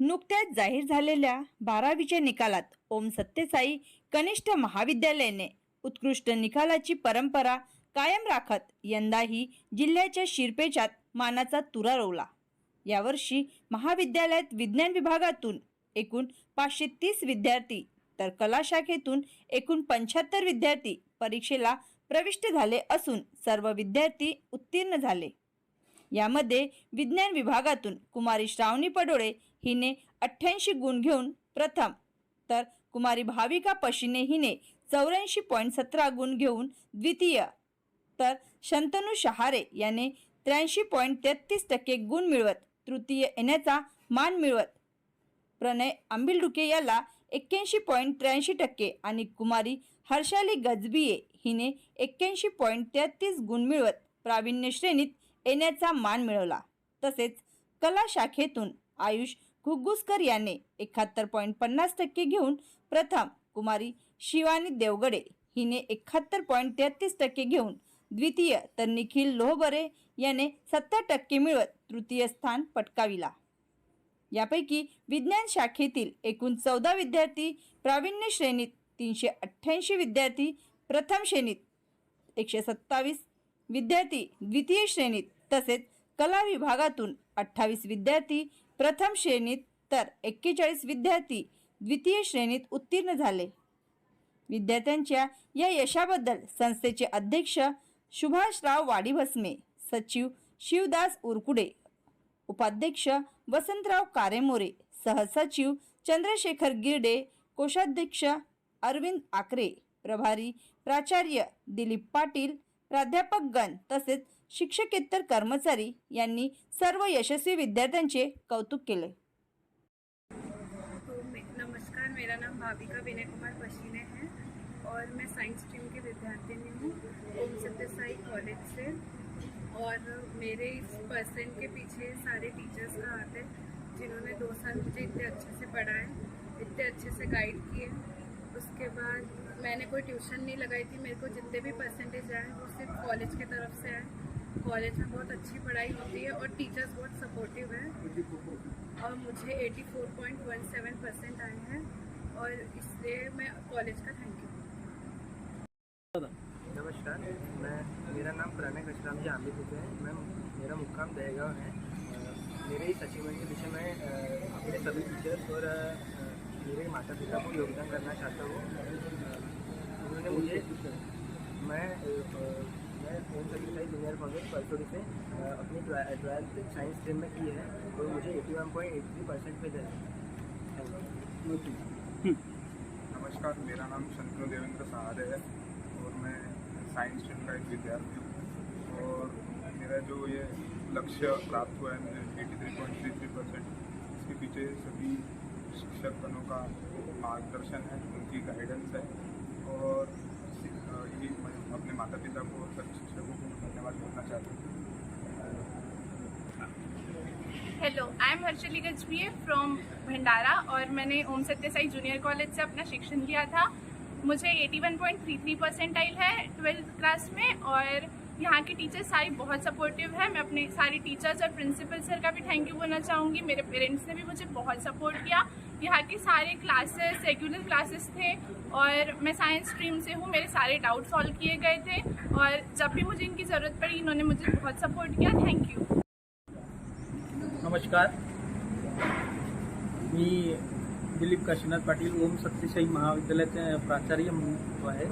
नुकत्याच जाहीर झालेल्या बारावीच्या निकालात ओम सत्यसाई कनिष्ठ महाविद्यालयाने उत्कृष्ट निकालाची परंपरा कायम राखत यंदाही जिल्ह्याच्या शिरपेचात मानाचा तुरा रोवला. यावर्षी महाविद्यालयात विज्ञान विभागातून एकूण पाचशे तीस विद्यार्थी तर कला शाखेतून एकूण पंच्याहत्तर विद्यार्थी परीक्षेला प्रविष्ट झाले असून सर्व विद्यार्थी उत्तीर्ण झाले. यामध्ये विज्ञान विभागातून कुमारी श्रावणी पडोळे हिने अठ्ठ्याऐंशी गुण घेऊन प्रथम तर कुमारी भाविका पशिने हिने चौऱ्याऐंशी पॉईंट सतरा गुण घेऊन द्वितीय तर शंतनू शहारे याने त्र्याऐंशी पॉईंट तेहतीस टक्के गुण मिळवत तृतीय येण्याचा मान मिळवत. प्रणय आंबिलडुके याला एक्क्याऐंशी पॉईंट त्र्याऐंशी टक्के आणि कुमारी हर्षाली गजबिये हिने एक्क्याऐंशी पॉईंट तेहतीस गुण मिळवत प्रावीण्य श्रेणीत येण्याचा मान मिळवला. तसेच कला शाखेतून आयुष घुग्गुसकर याने एकाहत्तर पॉईंट पन्नास टक्के घेऊन प्रथम कुमारी शिवानी देवगडे हिने एकाहत्तर पॉईंट तेहतीस टक्के घेऊन द्वितीय तर निखिल लोहबरे याने सत्तर टक्के मिळवत तृतीय स्थान पटकाविला. यापैकी विज्ञान शाखेतील एकूण चौदा विद्यार्थी प्रावीण्य श्रेणीत तीनशे अठ्ठ्याऐंशी विद्यार्थी प्रथम श्रेणीत एकशे सत्तावीस विद्यार्थी द्वितीय श्रेणीत तसेच कला विभागातून अठ्ठावीस विद्यार्थी प्रथम श्रेणीत तर एक्केचाळीस विद्यार्थी द्वितीय श्रेणीत उत्तीर्ण झाले. विद्यार्थ्यांच्या या यशाबद्दल संस्थेचे अध्यक्ष सुभाषराव वाडीभस्मे सचिव शिवदास उरकुडे उपाध्यक्ष वसंतराव कारेमोरे सहसचिव चंद्रशेखर गिरडे कोषाध्यक्ष अरविंद आकरे प्रभारी प्राचार्य दिलीप पाटील प्राध्यापकगण तसेच शिक्षकेतर कर्मचारी यांनी सर्व यशस्वी विद्यार्थ्यांचे कौतुक केले. तो मे- नमस्कार मेरा नाम भाविका विनय कुमार पशीने है और मैं साइंस स्ट्रीम की विद्यार्थिनी हूँ ओम सत्यसाई कॉलेज से। और मेरे इस पर्सन के पीछे सारे टीचर्स का हाथ है जिन्होंने दो साल मुझे इतने अच्छे से पढ़ाए इतने अच्छे से गाइड किए। उसके बाद मैंने कोई ट्यूशन नहीं लगाई थी, मेरे को जितने भी परसेंटेज आए वो सिर्फ़ कॉलेज की तरफ़ से आए कॉलेज में बहुत अच्छी पढ़ाई होती है और टीचर्स बहुत सपोर्टिव हैं। और मुझे 84.17 परसेंट आए हैं और इसलिए मैं कॉलेज का थैंक यू नमस्कार, मैं, मेरा नाम प्रणय कशराम जी आमिर हैं। मैं मेरा मुकाम दहेगांव है। मेरे इस अचीवमेंट के पीछे मैं अपने सभी टीचर्स और माता पिता को योगदान करना चाहता हूँ। उन्होंने मुझे, मैं मैं ओम सत्यसाई जूनियर कॉलेज परसोड़ी से अपनी ट्वेल्थ साइंस स्ट्रीम में की है और मुझे eighty one point eight three percent पे हैं। नमस्कार, मेरा नाम शंतनु देवेंद्र सहारे है और मैं साइंस स्ट्रीम का एक विद्यार्थी हूँ। और मेरा जो ये लक्ष्य प्राप्त हुआ है, मुझे eighty three point three three percent इसके पीछे सभी शिक्षकगणों का मार्गदर्शन है, उनकी गाइडेंस है और यही अपने माता पिता को और सभी शिक्षकों को धन्यवाद करना चाहता हूँ। Hello I am Harshali Gajbiye from Bhandara और मैंने ओम सत्य साई जूनियर कॉलेज से अपना शिक्षण लिया था। मुझे 81.33 परसेंटाइल है ट्वेल्थ क्लास में और यहाँ के टीचर्स सारी बहुत सपोर्टिव है। मैं अपने सारे टीचर्स और प्रिंसिपल सर का भी थैंक यू बोलना चाहूँगी। मेरे पेरेंट्स ने भी मुझे बहुत सपोर्ट किया। यहाँ के सारे क्लासेस रेगुलर क्लासेस थे और मैं साइंस स्ट्रीम से हूँ, मेरे सारे डाउट सॉल्व किए गए थे और जब भी मुझे इनकी ज़रूरत पड़ी, इन्होंने मुझे बहुत सपोर्ट किया। थैंक यू नमस्कार। मी दिलीप काशीनाथ पाटील, ओम सत्यसाई महाविद्यालयाचे प्राचार्य म्हणून आहे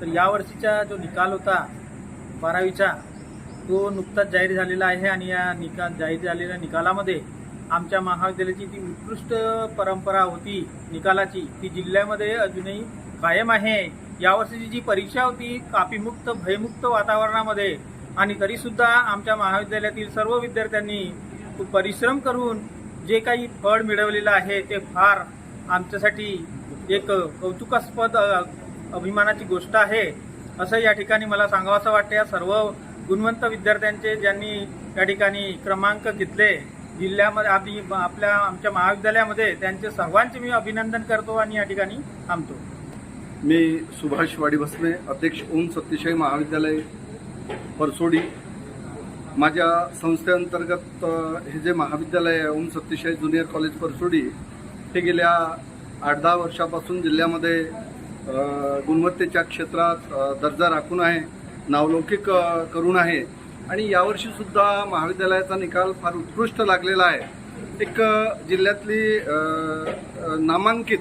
तर यावर्षीचा जो निकाल होता, बारावीचा तो नुकताच जाहीर झालेला आहे आणि या निकाल जाहीर झालेल्या निकालामध्ये आमच्या महाविद्यालयाची ती उत्कृष्ट परंपरा होती निकालाची ती जिल्ह्यामध्ये अजूनही कायम आहे. यावर्षीची जी परीक्षा होती कापीमुक्त भयमुक्त वातावरणामध्ये आणि तरीसुद्धा आमच्या महाविद्यालयातील सर्व विद्यार्थ्यांनी परिश्रम करून जे काही फळ मिळवलेलं आहे ते फार आमच्यासाठी एक कौतुकास्पद अभिमानाची गोष्ट आहे. असं या ठिकाणी मला सांगावंसं वाटतं या सर्व गुणवंत विद्यार्थ्यांचे ज्यांनी या ठिकाणी क्रमांक घेतले जिल्ह्यामध्ये आधी आपल्या आमच्या महाविद्यालयामध्ये त्यांचे सर्वांचे मी अभिनंदन करतो आणि या ठिकाणी थांबतो. मी सुभाष वाडी भस्मे अध्यक्ष ओम सत्यशाही महाविद्यालय परसोडी. माझ्या संस्थेअंतर्गत हे जे महाविद्यालय आहे ओम सत्यशाही ज्युनियर कॉलेज परसोडी हे गेल्या आठ दहा वर्षापासून जिल्ह्यामध्ये गुणवत्तेच्या क्षेत्रात दर्जा राखून आहे नावलौकिक करून आहे. आणि यावर्षीसुद्धा महाविद्यालयाचा निकाल फार उत्कृष्ट लागलेला आहे. एक जिल्ह्यातली नामांकित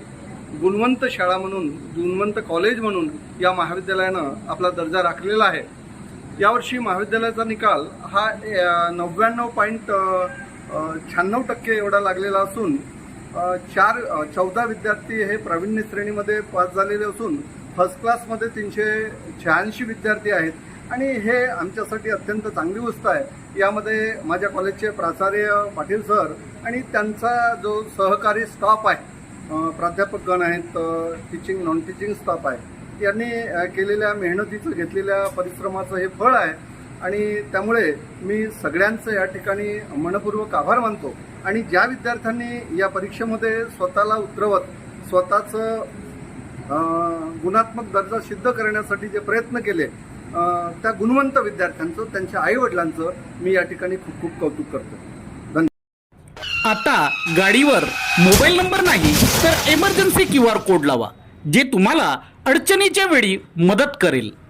गुणवंत शाळा म्हणून गुणवंत कॉलेज म्हणून या महाविद्यालयानं आपला दर्जा राखलेला आहे. यावर्षी महाविद्यालयाचा निकाल हा नव्याण्णव पॉईंट शहाण्णव टक्के एवढा लागलेला असून चार चौदा विद्यार्थी हे प्रावीण्य श्रेणीमध्ये पास झालेले असून फर्स्ट क्लासमध्ये तीनशे शहाऐंशी विद्यार्थी आहेत. आणि हे आमच्यासाठी अत्यंत चांगली गोष्ट आहे. यामध्ये माझ्या कॉलेजचे प्राचार्य पाटील सर आणि त्यांचा जो सहकारी स्टाफ आहे प्राध्यापकगण आहेत टीचिंग नॉन टीचिंग स्टाफ आहे यांनी केलेल्या मेहनतीचं घेतलेल्या परिश्रमाचं हे फळ आहे. आणि त्यामुळे मी सगळ्यांचं या ठिकाणी मनपूर्वक आभार मानतो. आणि ज्या विद्यार्थ्यांनी या परीक्षेमध्ये स्वतःला उतरवत स्वतःचं गुणात्मक दर्जा सिद्ध करण्यासाठी जे प्रयत्न केले त्या गुणवंत विद्यार्थ्यांचं त्यांच्या आईवडिलांचं मी या ठिकाणी खूप खूप कौतुक करतो. आता गाडीवर मोबाईल नंबर नाही तर एमर्जन्सी क्यू आर कोड लावा जे तुम्हाला अडचणीच्या वेळी मदत करेल.